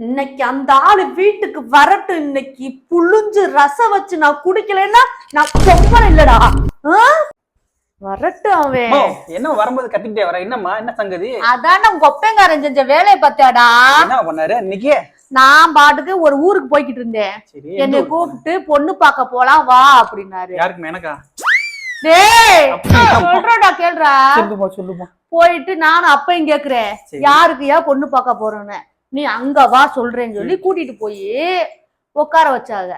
இன்னைக்கு அந்த ஆளு வீட்டுக்கு வரட்டும் இன்னைக்கு புழிஞ்சு ரசம் வச்சு நான் குடிக்கலைன்னா நான் பொம்பளை இல்லடா? வரட்டும் அவன். என்ன வரும்போது கத்திக்கிட்டே வர? என்னம்மா என்ன சங்கதி? அதான உங்க ஒப்பங்காரன் செஞ்ச வேலையை பார்த்தாடா என்ன பண்ணாரு இன்னைக்கு? நான் பாட்டுக்கு ஒரு ஊருக்கு போய்கிட்டு இருந்தேன். என்னை? கூப்பிட்டு பொண்ணு பார்க்க போலாம் வா அப்படின்னாரு. யாருக்குமே எனக்கா? சொல்றடா கேள்றா போயிட்டு நானும் அப்பையும் கேக்குறேன். யாருக்கு ஏன் பொண்ணு பார்க்க போறேன்னு? நீ அங்க வா சொல்றேன்னு சொல்லி கூட்டிட்டு போய் உட்கார வச்சாங்க.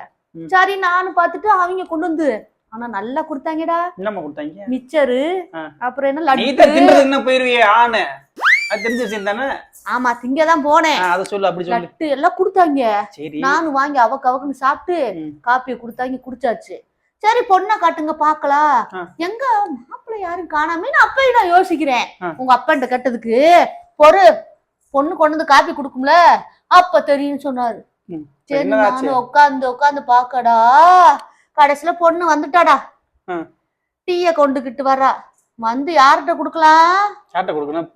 சரி நானும் பார்த்துட்டு அவங்க கொண்டு வந்து. ஆனா நல்லா கொடுத்தாங்கடா. என்னம்மா கொடுத்தாங்க? மிச்சரு. அப்புறம் என்ன நீ தான் லட்டு தின்றது என்ன போயிருவியே ஆணு? அது தெரிஞ்ச விஷயம் தானே? ஆமா திங்கதான் போனேன். அதை சொல்லு அப்படி சொல்லு. லட்டு எல்லாம் கொடுத்தாங்க. நானும் வாங்கி அவக்கு அவக்குன்னு சாப்பிட்டு ம். காப்பியை கொடுத்தாங்க குடிச்சாச்சு. சரி பொண்ணை காட்டுங்க பாக்கலாம். எங்க மாப்பிள்ளை யாரும் காணாமே நான் அப்பயும் நான் யோசிக்கிறேன். உங்க அப்பன்ட்ட கேட்டதுக்கு பொறு பொண்ணு கொண்டு வந்து காப்பி கொடுக்கும்ல? அப்ப தெரியும்னு சொன்னாரு. சரி? நானும் உட்காந்து உட்காந்து பாக்கடா கடைசியில பொண்ணு வந்துட்டாடா. டீய கொண்டுகிட்டு வரா. வந்து யார்கிட்ட கொடுக்கலாம்? சாட்டை கொடுக்கணும்?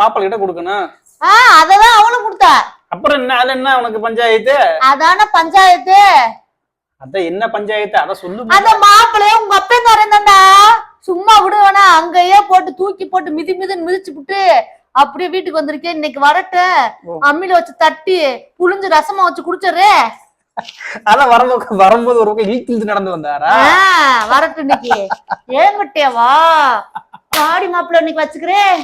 மாப்பிள்ளை கிட்ட கொடுக்கணும். ஆ அததான் அவளும் கொடுத்தா. அப்புறம் என்ன அது என்ன உனக்கு பஞ்சாயத்து? அதான பஞ்சாயத்து. அதான் என்ன பஞ்சாயத்து? அதை சொல்லு அந்த மாப்பிள்ளைய உங்க அப்பங்காரன் தான்டா சும்மா விடுவானா? அங்கேயே போட்டு தூக்கி போட்டு மிதி மிதின்னு மிதிச்சு விட்டு அப்படியே வீட்டுக்கு வந்திருக்கேன். இன்னைக்கு வரட்டும் ஓ. அம்மில வச்சு தட்டி புளிஞ்சு ரசமா வச்சு குடிச்சிடுறே. அதான் வரும்போது வரும்போது ஒரு பக்கம் இழுத்து இழுத்து நடந்து வந்தாரா? ஆ, வரட்டும் இன்னைக்கு. ஏங்கிட்டே வா பாடி மாப்பிள்ளை இன்னைக்கு வச்சுக்கிறேன்?